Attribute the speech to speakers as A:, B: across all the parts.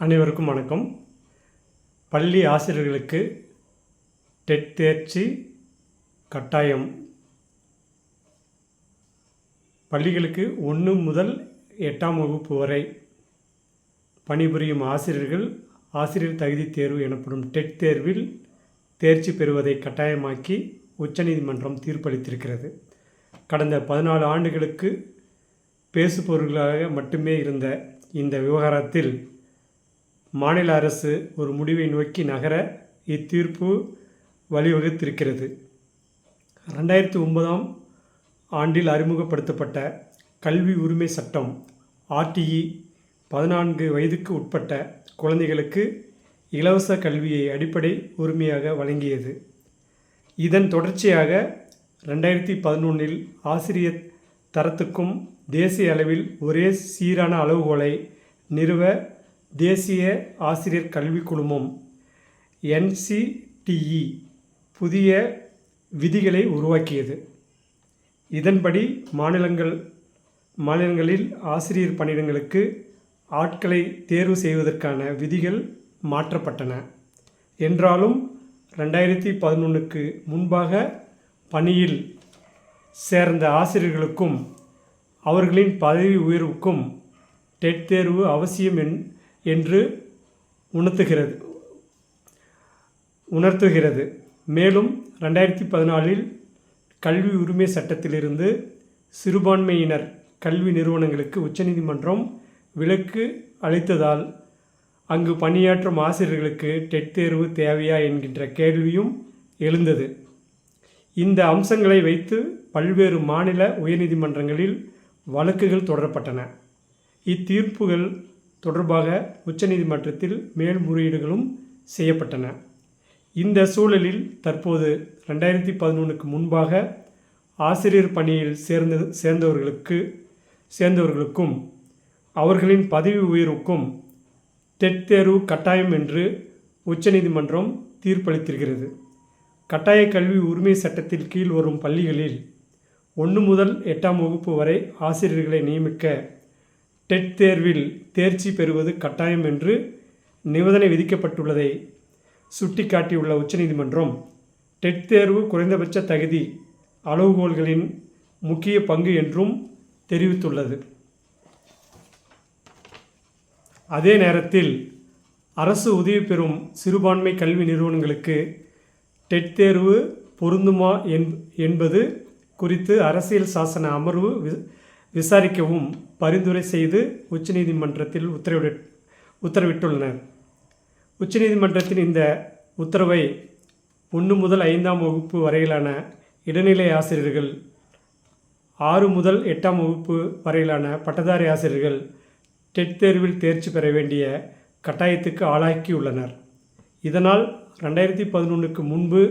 A: அனைவருக்கும் வணக்கம். பள்ளி ஆசிரியர்களுக்கு டெட் தேர்ச்சி கட்டாயம். பள்ளிகளுக்கு ஒன்று முதல் எட்டாம் வகுப்பு வரை பணிபுரியும் ஆசிரியர்கள் ஆசிரியர் தகுதி தேர்வு எனப்படும் டெட் தேர்வில் தேர்ச்சி பெறுவதை கட்டாயமாக்கி உச்சநீதிமன்றம் தீர்ப்பளித்திருக்கிறது. கடந்த பதினாலு ஆண்டுகளுக்கு பேசுபவர்களாக மட்டுமே இருந்த இந்த விவகாரத்தில் மாநில அரசு ஒரு முடிவை நோக்கி நகர இத்தீர்ப்பு வழிவகுத்திருக்கிறது. ரெண்டாயிரத்தி ஒன்பதாம் ஆண்டில் அறிமுகப்படுத்தப்பட்ட கல்வி உரிமை சட்டம் ஆர்டிஇ பதினான்கு வயதுக்கு உட்பட்ட குழந்தைகளுக்கு இலவச கல்வியை அடிப்படை உரிமையாக வழங்கியது. இதன் தொடர்ச்சியாக ரெண்டாயிரத்தி பதினொன்றில் ஆசிரியர் தரத்துக்கும் தேசிய அளவில் ஒரே சீரான அளவுகோலை நிறுவ தேசிய ஆசிரியர் கல்விக் குழுமம் என்சிடிஇ புதிய விதிகளை உருவாக்கியது. இதன்படி மாநிலங்கள் மாநிலங்களில் ஆசிரியர் பணியிடங்களுக்கு ஆட்களை தேர்வு செய்வதற்கான விதிகள் மாற்றப்பட்டன. என்றாலும் ரெண்டாயிரத்தி பதினொன்றுக்கு முன்பாக பணியில் சேர்ந்த ஆசிரியர்களுக்கும் அவர்களின் பதவி உயர்வுக்கும் டெட் தேர்வு அவசியம் என் என்று உணர்த்துகிறது. உணர்த்துகிறது. மேலும் ரெண்டாயிரத்தி பதினாலில் கல்வி உரிமை சட்டத்திலிருந்து சிறுபான்மையினர் கல்வி நிறுவனங்களுக்கு உச்சநீதிமன்றம் விலக்கு அளித்ததால் அங்கு பணியாற்றும் ஆசிரியர்களுக்கு டெட் தேர்வு தேவையா என்கின்ற கேள்வியும் எழுந்தது. இந்த அம்சங்களை வைத்து பல்வேறு மாநில உயர்நீதிமன்றங்களில் வழக்குகள் தொடரப்பட்டன. இத்தீர்ப்புகள் தொடர்பாக உச்சநீதிமன்றத்தில் மேல்முறையீடுகளும் செய்யப்பட்டன. இந்த சூழலில் தற்போது ரெண்டாயிரத்தி பதினொன்றுக்கு முன்பாக ஆசிரியர் பணியில் சேர்ந்த சேர்ந்தவர்களுக்கு சேர்ந்தவர்களுக்கும் அவர்களின் பதவி உயர்வுக்கும் டெட் தேர்வு கட்டாயம் என்று உச்சநீதிமன்றம் தீர்ப்பளித்திருக்கிறது. கட்டாய கல்வி உரிமை சட்டத்தில் கீழ் வரும் பள்ளிகளில் ஒன்று முதல் எட்டாம் வகுப்பு வரை ஆசிரியர்களை நியமிக்க டெட் தேர்வில் தேர்ச்சி பெறுவது கட்டாயம் என்று நிபந்தனை விதிக்கப்பட்டுள்ளதை சுட்டிக்காட்டியுள்ள உச்சநீதிமன்றம் டெட் தேர்வு குறைந்தபட்ச தகுதி அளவுகோல்களின் முக்கிய பங்கு என்றும் தெரிவித்துள்ளது. அதே நேரத்தில் அரசு உதவி பெறும் சிறுபான்மை கல்வி நிறுவனங்களுக்கு டெட் தேர்வு பொருந்துமா என்பது குறித்து அரசியல் சாசன அமர்வு விசாரிக்கவும் பரிந்துரை செய்து உச்சநீதிமன்றத்தில் உத்தரவிட உத்தரவிட்டுள்ளனர். உச்சநீதிமன்றத்தின் இந்த உத்தரவை ஒன்று முதல் ஐந்தாம் வகுப்பு வரையிலான இடைநிலை ஆசிரியர்கள் ஆறு முதல் எட்டாம் வகுப்பு வரையிலான பட்டதாரி ஆசிரியர்கள் டெட் தேர்வில் தேர்ச்சி பெற வேண்டிய கட்டாயத்துக்கு ஆளாக்கியுள்ளனர் இதனால் ரெண்டாயிரத்தி பதினொன்றுக்கு முன்பு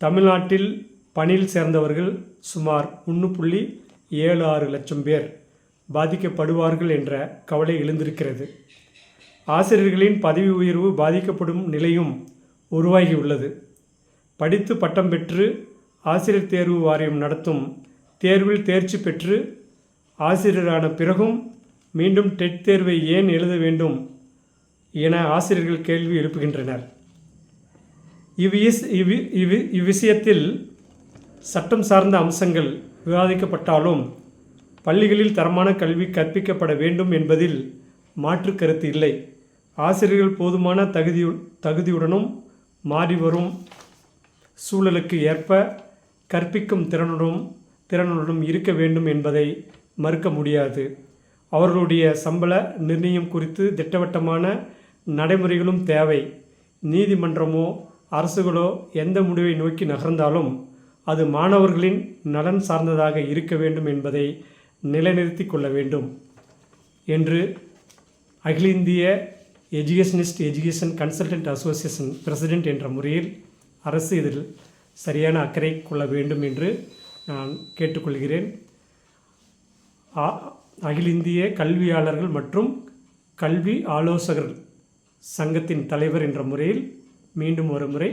A: தமிழ்நாட்டில் பணியில் சேர்ந்தவர்கள் சுமார் ஒன்று புள்ளி ஏழு ஆறு லட்சம் பேர் பாதிக்கப்படுவார்கள் என்ற கவலை எழுந்திருக்கிறது. ஆசிரியர்களின் பதவி உயர்வு பாதிக்கப்படும் நிலையும் உருவாகியுள்ளது. படித்து பட்டம் பெற்று ஆசிரியர் தேர்வு வாரியம் நடத்தும் தேர்வில் தேர்ச்சி பெற்று ஆசிரியரான பிறகும் மீண்டும் டெட் தேர்வை ஏன் எழுத வேண்டும் என ஆசிரியர்கள் கேள்வி எழுப்புகின்றனர். இவ்விஸ் இவ்வி இவ்வி இவ்விஷயத்தில் சட்டம் சார்ந்த அம்சங்கள் விவாதிக்கப்பட்டாலும் பள்ளிகளில் தரமான கல்வி கற்பிக்கப்பட வேண்டும் என்பதில் மாற்று கருத்து இல்லை. ஆசிரியர்கள் போதுமான தகுதியு தகுதியுடனும் மாறி வரும் சூழலுக்கு ஏற்ப கற்பிக்கும் திறனுடனும் திறனுடன் இருக்க வேண்டும் என்பதை மறுக்க முடியாது. அவர்களுடைய சம்பள நிர்ணயம் குறித்து திட்டவட்டமான நடைமுறைகளும் தேவை. நீதிமன்றமோ அரசுகளோ எந்த முடிவை நோக்கி நகர்ந்தாலும் அது மாணவர்களின் நலன் சார்ந்ததாக இருக்க வேண்டும் என்பதை நிலைநிறுத்தி கொள்ள வேண்டும் என்று அகில இந்திய educationist education consultant association president என்ற முறையில் அரசு இதில் சரியான அக்கறை கொள்ள வேண்டும் என்று நான் கேட்டுக்கொள்கிறேன். அகில இந்திய கல்வியாளர்கள் மற்றும் கல்வி ஆலோசகர்கள் சங்கத்தின் தலைவர் என்ற முறையில் மீண்டும் ஒரு முறை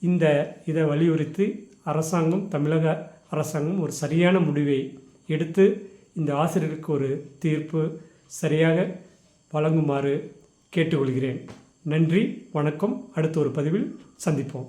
A: இந்த இதை வலியுறுத்தி அரசாங்கம் தமிழக அரசாங்கம் ஒரு சரியான முடிவை எடுத்து இந்த ஆசிரியருக்கு ஒரு தீர்ப்பு சரியாக வழங்குமாறு கேட்டுக்கொள்கிறேன். நன்றி வணக்கம். அடுத்த ஒரு பதிவில் சந்திப்போம்.